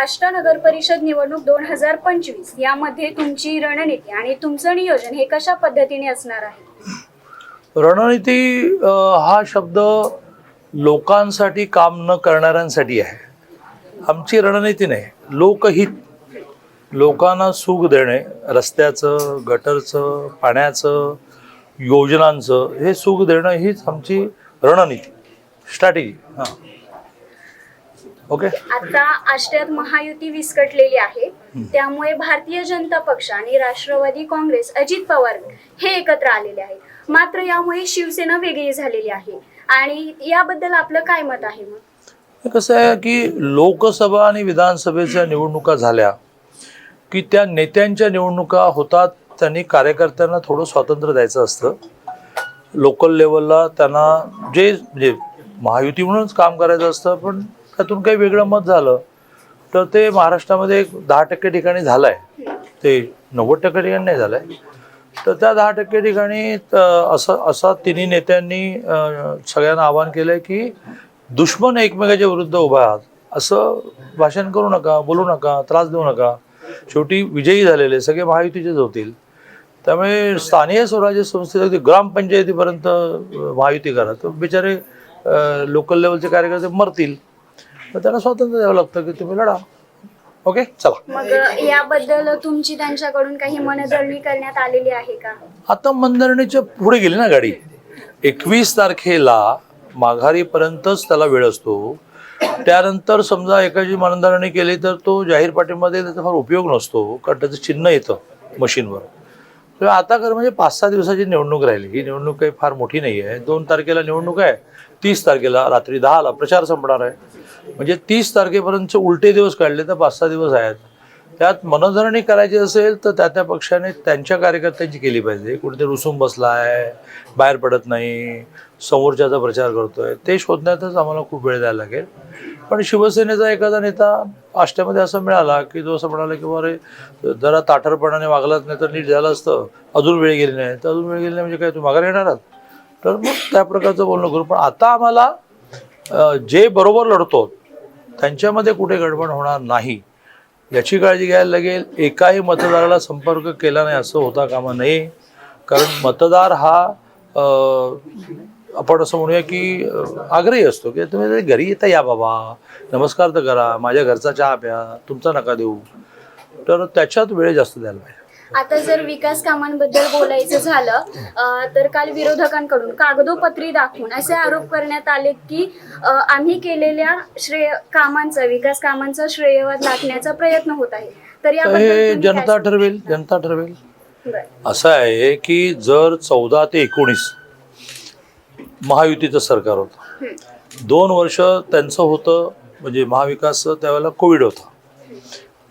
आष्टा नगर परिषद निवडणूक दोन हजार पंचवीस. यामध्ये तुमची रणनीती आणि तुमचं नियोजन हे कशा पद्धतीने असणार आहे? रणनीती हा शब्द लोकांसाठी काम न करणाऱ्यांसाठी आहे. आमची रणनीती नाही. लोकहित लोकांना सुख देणे रस्त्याचं गटरचं पाण्याचं योजनांचं हे सुख देणं हीच आमची रणनीती. स्ट्रॅटेजी. हां. ओके? आता आष्ट्यात महायुती विस्कटलेली आहे. त्यामुळे भारतीय जनता पक्ष आणि राष्ट्रवादी काँग्रेस अजित पवार हे एकत्र आलेले आहेत. मात्र यामुळे शिवसेना वेगळी झालेली आहे. आणि याबद्दल आपलं काय मत आहे मग? हे कसं आहे की लोकसभा आणि विधानसभेच्या निवडणुका झाल्या की त्या नेत्यांच्या निवडणुका होतात त्यांनी कार्यकर्त्यांना थोडं स्वातंत्र्य द्यायचं असतं. लोकल लेवलला त्यांना जे म्हणजे महायुती म्हणूनच काम करायचं असतं पण त्यातून काही वेगळं मत झालं. तर ते महाराष्ट्रामध्ये एक दहा टक्के ठिकाणी झालं आहे ते नव्वद टक्के ठिकाणी नाही झालं आहे तर त्या दहा टक्के ठिकाणी त- असं असा तिन्ही नेत्यांनी सगळ्यांना आवाहन केलं आहे की दुश्मन एकमेकाच्या विरुद्ध उभा आहात असं भाषण करू नका बोलू नका त्रास देऊ नका. शेवटी विजयी झालेले सगळे महायुतीचेच होतील. त्यामुळे स्थानीय स्वराज्य संस्थेत अगदी ग्रामपंचायतीपर्यंत महायुती करा. तर बिचारे लोकल लेवलचे कार्यकर्ते मरतील. तर त्यांना स्वातंत्र्य द्यावं लागतं की तुम्ही लढा. ओके चला. मग याबद्दल तुमची त्यांच्याकडून काही मनधरणी करण्यात आलेली आहे का? आता मंदरणीच्या पुढे गेली ना गाडी. एकवीस तारखेला माघारीपर्यंतच त्याला वेळ असतो. त्यानंतर समजा एकाची मनधरणी केली तर तो जाहीर पाठीमध्ये त्याचा फार उपयोग नसतो कारण त्याचं चिन्ह येतं मशीनवर. तर आता कर म्हणजे पाच सहा दिवसाची निवडणूक राहिली. ही निवडणूक काही फार मोठी नाही आहे दोन तारखेला निवडणूक आहे. तीस तारखेला रात्री दहाला प्रचार संपणार आहे. म्हणजे तीस तारखेपर्यंतचे उलटे दिवस काढले तर पाच सहा दिवस आहेत. त्यात मनधरणी करायची असेल तर त्या त्या पक्षाने त्यांच्या कार्यकर्त्यांची केली पाहिजे. कुठेतरी रुसून बसला आहे बाहेर पडत नाही समोरच्याचा प्रचार करतोय. ते शोधण्यातच आम्हाला खूप वेळ द्यायला लागेल. पण शिवसेनेचा एखादा नेता आष्ट्यामध्ये असं मिळाला की जो असं म्हणाला की अरे जरा ताठरपणाने वागलाच नाही तर नीट झालं असतं. अजून वेळ गेली नाही. तर अजून वेळ गेली नाही म्हणजे काय तुम्ही माघार येणार आहात? तर मग त्या प्रकारचं बोलणं करू. पण आता आम्हाला जे बरोबर लढतो त्यांच्यामध्ये कुठे गडबड होणार नाही. याची काळजी घ्यायला लागेल. एकाही मतदाराला संपर्क केला नाही असं होता कामा नये. कारण मतदार हा आपण असं म्हणूया की आग्रही असतो की तुम्ही घरी येता या बाबा. नमस्कार तर करा. माझ्या घरचा चहा प्या. तुमचा नका देऊ. तर त्याच्यात वेळ जास्त द्यायला पाहिजे. आता जर विकास कामांबद्दल बोलायचं झालं तर काल विरोधकांकडून कागदोपत्री दाखवून असे आरोप करण्यात आले की आम्ही केलेल्या श्रेय कामांचा विकास कामांचा श्रेयवाद लाटण्याचा प्रयत्न होत आहे. तर हे जनता ठरवेल जनता ठरवेल. असं आहे की जर चौदा ते एकोणीस महायुतीचं सरकार होतं. दोन वर्ष त्यांचं होतं म्हणजे महाविकास त्यावेळेला कोविड होता.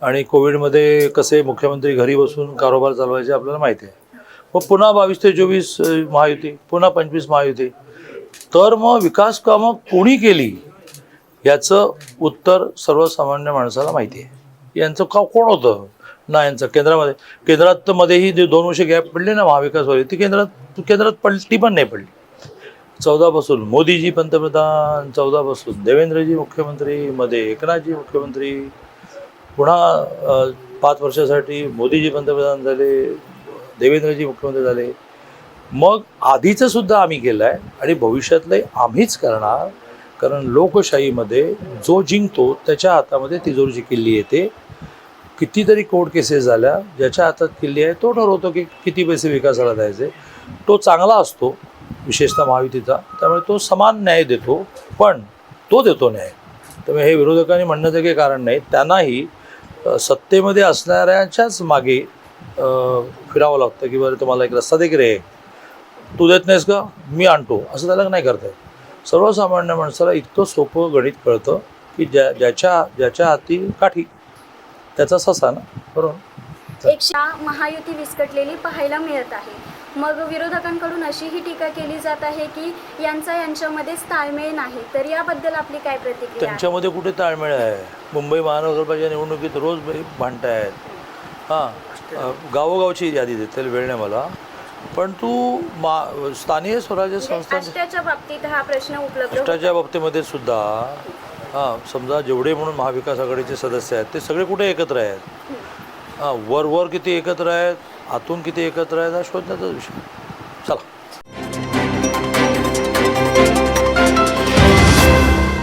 आणि कोविडमध्ये कसे मुख्यमंत्री घरी बसून कारोबार चालवायचे आपल्याला माहिती आहे. मग पुन्हा बावीस ते चोवीस महायुती पुन्हा पंचवीस महायुती. तर मग विकास कामं कोणी केली याचं उत्तर सर्वसामान्य माणसाला माहिती आहे. यांचं का कोण होतं? ना यांचं. केंद्रामध्ये केंद्रात मध्येही जे दोन वर्ष गॅप पडले ना महाविकासवाली ती केंद्रात केंद्रात पडली ती पण नाही पडली. चौदापासून मोदीजी पंतप्रधान चौदापासून देवेंद्रजी मुख्यमंत्री मध्ये एकनाथजी मुख्यमंत्री पुन्हा पाच वर्षासाठी मोदीजी पंतप्रधान झाले देवेंद्रजी मुख्यमंत्री झाले. मग आधीचं सुद्धा आम्ही केलं आहे आणि भविष्यातलंही आम्हीच करणार कारण लोकशाहीमध्ये जो जिंकतो त्याच्या हातामध्ये तिजोरीची किल्ली येते. कितीतरी कोर्ट केसेस झाल्या ज्याच्या हातात किल्ली आहे तो ठरवतो की किती पैसे विकासाला द्यायचे. तो चांगला असतो विशेषतः महायुतीचा. त्यामुळे तो समान न्याय देतो पण तो देतो न्याय. त्यामुळे हे विरोधकांनी म्हणण्याचं काही कारण नाही. त्यांनाही सत्तेमध्ये असणाऱ्याच्याच मागे फिरावं लागतं की बरं तुम्हाला एक रस्ता देखील रे. तू देत नाहीस का? मी आणतो. असं त्याला नाही करता येत. सर्वसामान्य माणसाला इतकं सोपं गणित कळतं की ज्या ज्याच्या ज्याच्या हाती काठी त्याचा ससा ना. बरोबर? एक महायुती विस्कटलेली पाहायला मिळत आहे. मग विरोधकांकडून अशीही टीका केली जात आहे की यांचा यांच्यामध्येच ताळमेळ नाही. तर याबद्दल आपली काय प्रतिक्रिया? आहे? त्यांच्यामध्ये कुठे ताळमेळ आहे? मुंबई महानगरपालिका निवडणुकीत रोज भाई भांडतायत. हां गावोगावची यादी देतील वेळ नाही मला. पण तू मा स्थानिक स्वराज्य म्हणजे संस्था बाबतीत हा प्रश्न उपलब्ध होता. भ्रष्टाच्या बाबतीमध्ये सुद्धा हां समजा जेवढे म्हणून महाविकास आघाडीचे सदस्य आहेत ते सगळे कुठे एकत्र आहेत? हां वर वर किती एकत्र आहेत? आतून किती एकत्र आहे हा शोधण्याचा विषय. चला.